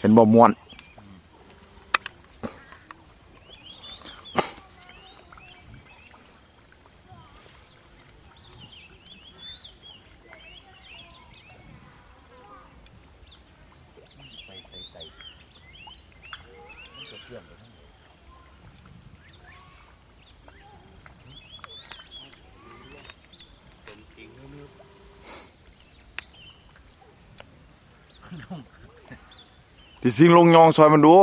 เห็นบ่มวน ที่สิงลงยองซอยมันดู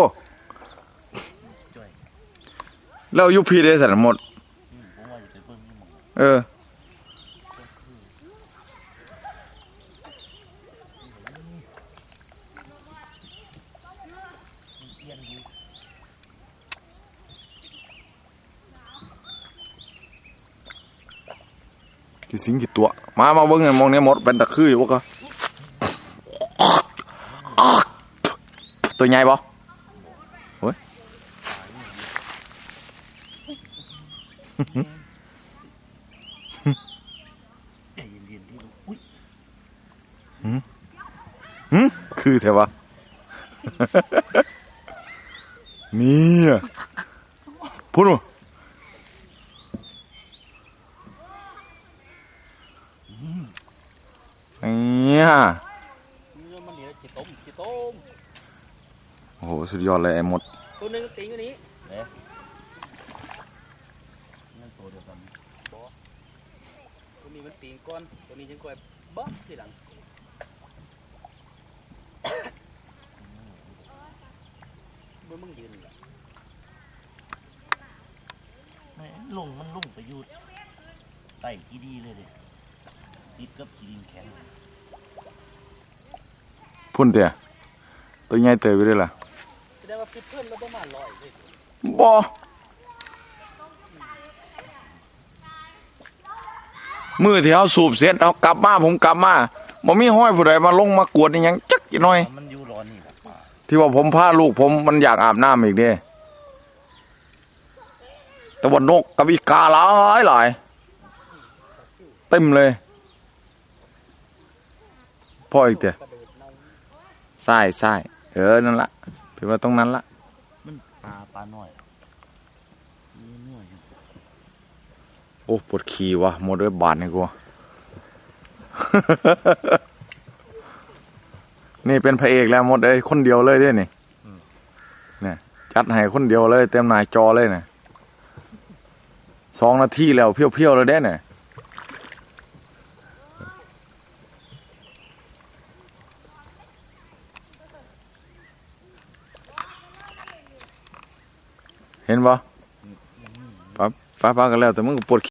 แล้วอยุพีได้สันหมด เออ ที่สิงกี่ตัว มา มาเบิ่งกันมองเนี้ยหมดเป็นตะคืออยู่วะก็ ตัวใหญ่ปะโอ้ยใจ โอ้โห สุดยอดเลยไอ้หมด ตัวหนึงติงอันนี้เนี่ยนั่นตัวเดียวกันบอตัวนี้มันติงก้อนตัวนี้ยังคอยบ๊อบทีหลังเมื่อมึงยืนล่ะแม่ลงมันลงไปอยูใต้กีดีเลยเด็ติดกับกีดินแข็ง พุ่นเตะตัวใหญ่เตยไปด้วยล่ะ แสดงว่เพิ่นแล้วประมาณร้อยเลยบอมือที่เขาสูบเสร็จเอากลับมาผมกลับมาบ่มีห้อยผู้ใดมาลงมากวดนี่ยังจักอีน้อย มันอยู่ร้อนนี่แหละป่าที่ว่าผมพาลูกผมมันอยากอาบน้ำอีกเด้แต่ว่านกกับอีกาหลายหลายเต็มเลยพ่ออีกเตะกระเดิดเน่าใช่ใช่เออนั่นละพี่ว่าตรงนั้นละ มันปลาปลาหน่อยมีหน่อยโอ้ปวดขี่วะหมดด้วยบาทนี่กูนี่เป็นพระเอกแล้วหมดเลยคนเดียวเลยด้นี่เนี่ยจัดให้คนเดียวเลย เต็มหน้าจอเลยเนี่ยสองนาทีแล้วเพี้ยวๆเลยเด้เนี่ย เห็นบ่ป้าป้าก็แล้วแต่มึงก็ปวด